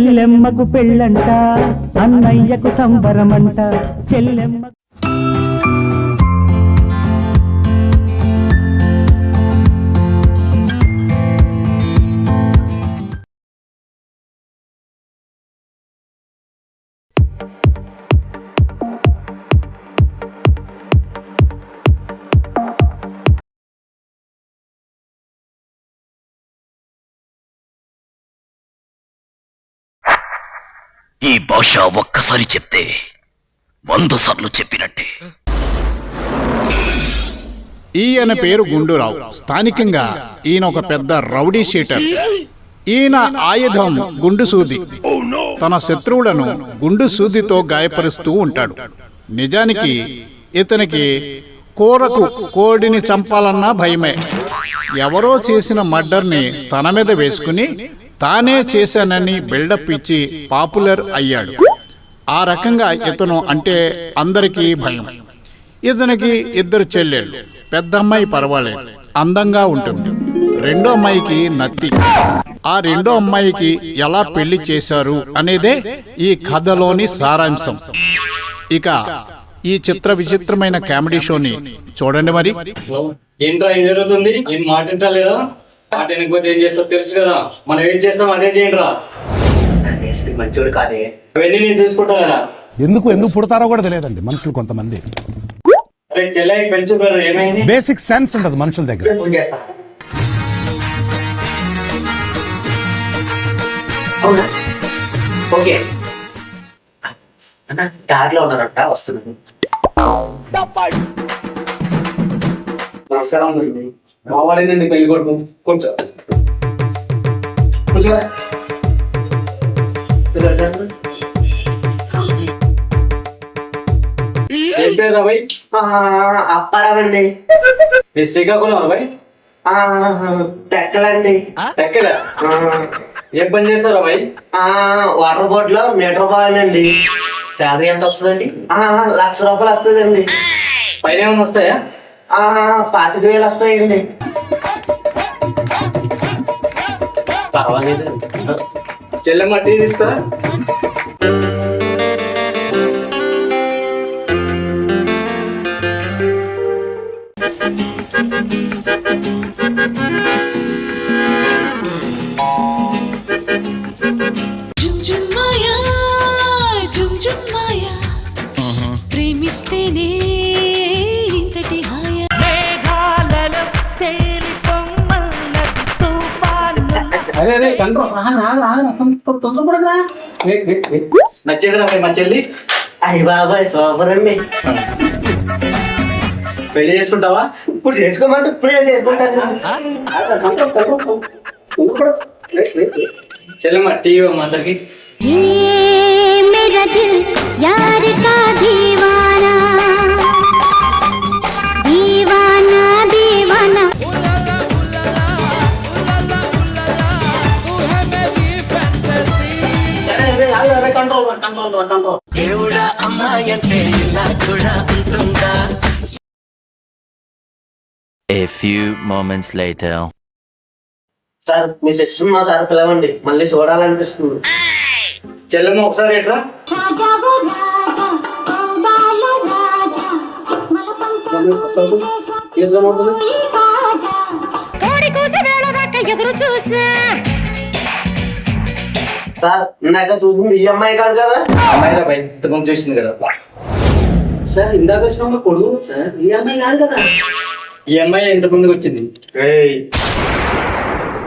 చెల్లెమ్మకు పెళ్ళంట అన్నయ్యకు సంబరమంట చెల్లెమ్మ ఈ భాష ఒక్కసారి చెప్తే వంద సార్లు చెప్పినట్టే. ఈయన పేరు గుండూరావు. స్థానికంగా ఈయన ఒక పెద్ద రౌడీ షీటర్. ఈయన ఆయుధం గుండు సూది. తన శత్రువులను గుండు సూదితో గాయపరుస్తూ ఉంటాడు. నిజానికి ఇతనికి కూరకు కోడిని చంపాలన్నా భయమే. ఎవరో చేసిన మర్డర్ని తన మీద వేసుకుని తానే చేశానని బిల్డప్ ఇచ్చి పాపులర్ అయ్యాడు. ఆ రకంగా ఇతను అంటే అందరికీ భయం. ఇతనికి ఇద్దరు చెల్లెళ్ళు. పెద్ద అమ్మాయి పర్వాలేదు. అందంగా ఉంటుంది. రెండో అమ్మాయికి నత్తి. ఆ రెండో అమ్మాయికి ఎలా పెళ్ళి చేశారు అనేదే ఈ కథలోని సారాంశం. ఇక ఈ చిత్ర విచిత్రమైన కామెడీ షోని చూడండి మరి. ఏంట్రా ఏం జరుగుతుంది? ఏం మాట మాట వినకపోతే ఏం చేస్తావు తెలుసు కదా. మనం ఏం చేస్తాం అదే చేయండి రా ఎస్పీ మంచోడు కాదే. అవన్నీ నేను చూసుకుంటా కదా. ఎందుకు ఎందుకు పుడతారో కూడా తెలియదండి మనుషులు కొంతమంది. అరే చెల్లె పెంచు బ్రదర్ ఏమైంది? బేసిక్ సెన్స్ ఉండదు మనుషుల దగ్గర. ఫోన్ చేస్తా. అవునా? ఓకే. అన్న దారిలో ఉన్నారంట వస్తున్నాను నమస్కారం వాళ్ళేనండి పెళ్ళి కొడుకు. కొంచెం ఏం పేరు అప్పారావండి. మీ శ్రీకాకుళం రా భయ్ ఆ, టెక్కలండి ఆ, ఏం పని చేస్తారా ఆ, వాటర్ బోర్డ్లో మీటర్ బాయ్ అండి శాలరీ ఎంత వస్తుందండి? ఆ, లక్ష రూపాయలు వస్తుందండి. పైన ఏమైనా వస్తాయా? పాతిక వేలు వస్తాయండి. పర్వాలేదు. చెల్లెమ్మ టీ తీసుకురా ప్రేమిస్తేనే అరే అరే కంట్రోల్ తొందరపడదురా నచ్చేదిరా మా చెల్లి అయ్య బాబాయ్ సూపర్ అండి పెళ్ళి చేసుకుంటావా? ఇప్పుడు చేసుకోమంటే ఇప్పుడే చేసుకుంటాను. చెల్లెమ్మ టీ ఇవ్వమ్మ అందరికి. A few moments later. Sir me sister మా సార్ పిలవండి. మళ్ళీ చూడాలనిపిస్తుంది. చెల్లెమ్మ ఒకసారి ఎట్రా? కోడి కూసి వేళ దాకా ఎదురు చూసా. సార్ ఇందాక చూసింది ఈ అమ్మాయి కాదు కదా? అమ్మాయిరా భయ్ ఇంతకుముందు చూసింది కదా. సార్ ఇందాక వచ్చిన కొడుకు సార్. ఈ అమ్మాయి కాదు కదా? ఈ అమ్మాయి ఇంత ముందుకు వచ్చింది. ఏయ్,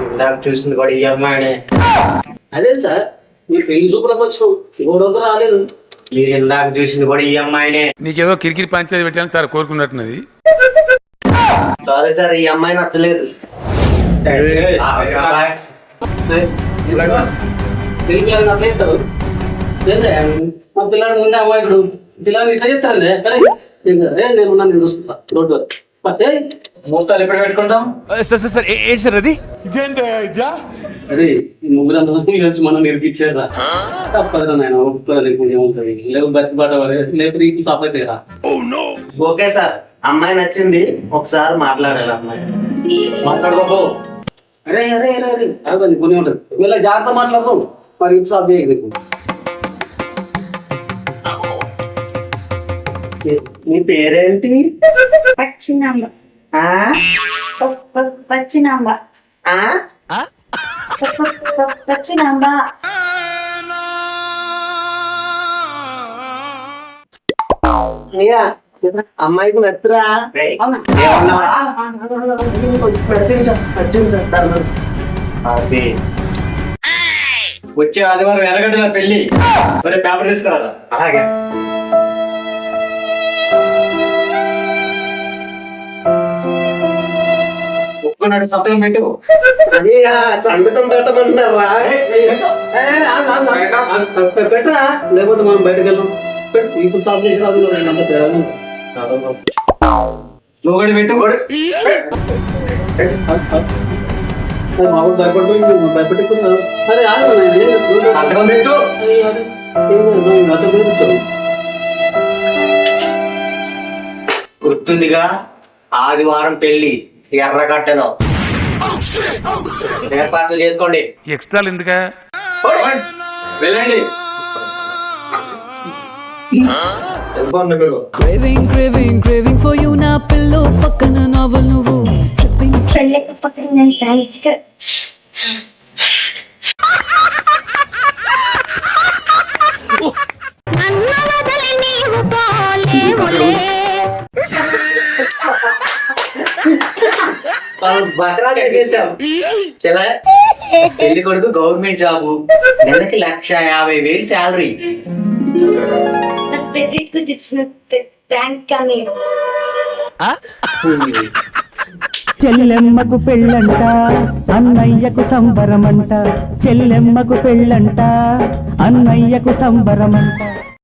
ఇందాక చూసింది కూడా ఈ అమ్మాయినే. అదే సార్ మీ పెళ్ళి చూపులకు వచ్చాం. గొడవకు రాలేదు. మీరు ఇందాక చూసింది కూడా ఈ అమ్మాయినే. నీకేదో కిరికిరి పంచాయతీ పెట్టాను సార్ కోరుకున్నట్టున్నది. సారీ సార్ ఈ అమ్మాయి నచ్చలేదు. ఆ, చేస్తారు ఏందే, మా పిల్లాడు ముందే అమ్మాయికుడు పిల్లలు ఇట్లా అరే ఏ నేను ఉన్నాను నేను చూసుకుంటా రోడ్డు వరకు. పత్తే ముహూర్తాలు ఎప్పుడు పెట్టుకుంటాం సార్ సార్ సార్ ఏంటి సార్ అది? ఈ ముగ్గురు అంత కలిసి మనం తప్పదురా నాయన ఏముంటది? లేవు బతిబాట లేకపోతే నీకు సపరేట్ రా ఓకే సార్ అమ్మాయి నచ్చింది ఒకసారి మాట్లాడాలి అమ్మాయి. మాట్లాడుకోబో అరే అరే అరే అరే అదే కొన్ని ఉంటుంది. వీళ్ళ జాగ్రత్త మాట్లాడరు మరి సాఫ్ చేయండి నీ పేరేంటి? పచ్చినాంబ? పచ్చినాంబ? పచ్చినాంబ. అమ్మాయికి నచ్చురా? నచ్చింది సార్ నచ్చింది సార్ వచ్చే ఆదివారం ఎర్రగడ్డల పెళ్ళి మరి పేపర్ తీసుకురారా? అలాగే. ఒక్కనాడు సంతకం పెట్టు. అనియా సంతకం పెట్టమంటారా పెట్టరా? లేకపోతే మనం బయటకు వెళ్దాం. పెట్టు ఇప్పుడు సాఫ్ చేసి అది నమ్మ తేడా ఉంది. నువ్వు కూడా పెట్టు. అరే ఆగు పెట్టు. గుర్తుందిగా? ఆదివారం పెళ్ళి ఎర్రగట్టలో ఏర్పాట్లు చేసుకోండి. ఎక్స్ట్రాలు ఎందుకా వెళ్ళండి. Craving, craving for you నా పిల్లో పక్కన నవ్వులు నువ్వు థ్యాంక్ చలా పెళ్ళి కొడుకు గవర్నమెంట్ జాబు. నెలకి లక్ష యాభై వేలు శాలరీ. పెళ్ళి థ్యాంక్ అని చెల్లెమ్మకు పెళ్ళంట అన్నయ్యకు సంబరమంట చెల్లెమ్మకు పెళ్ళంట అన్నయ్యకు సంబరమంట.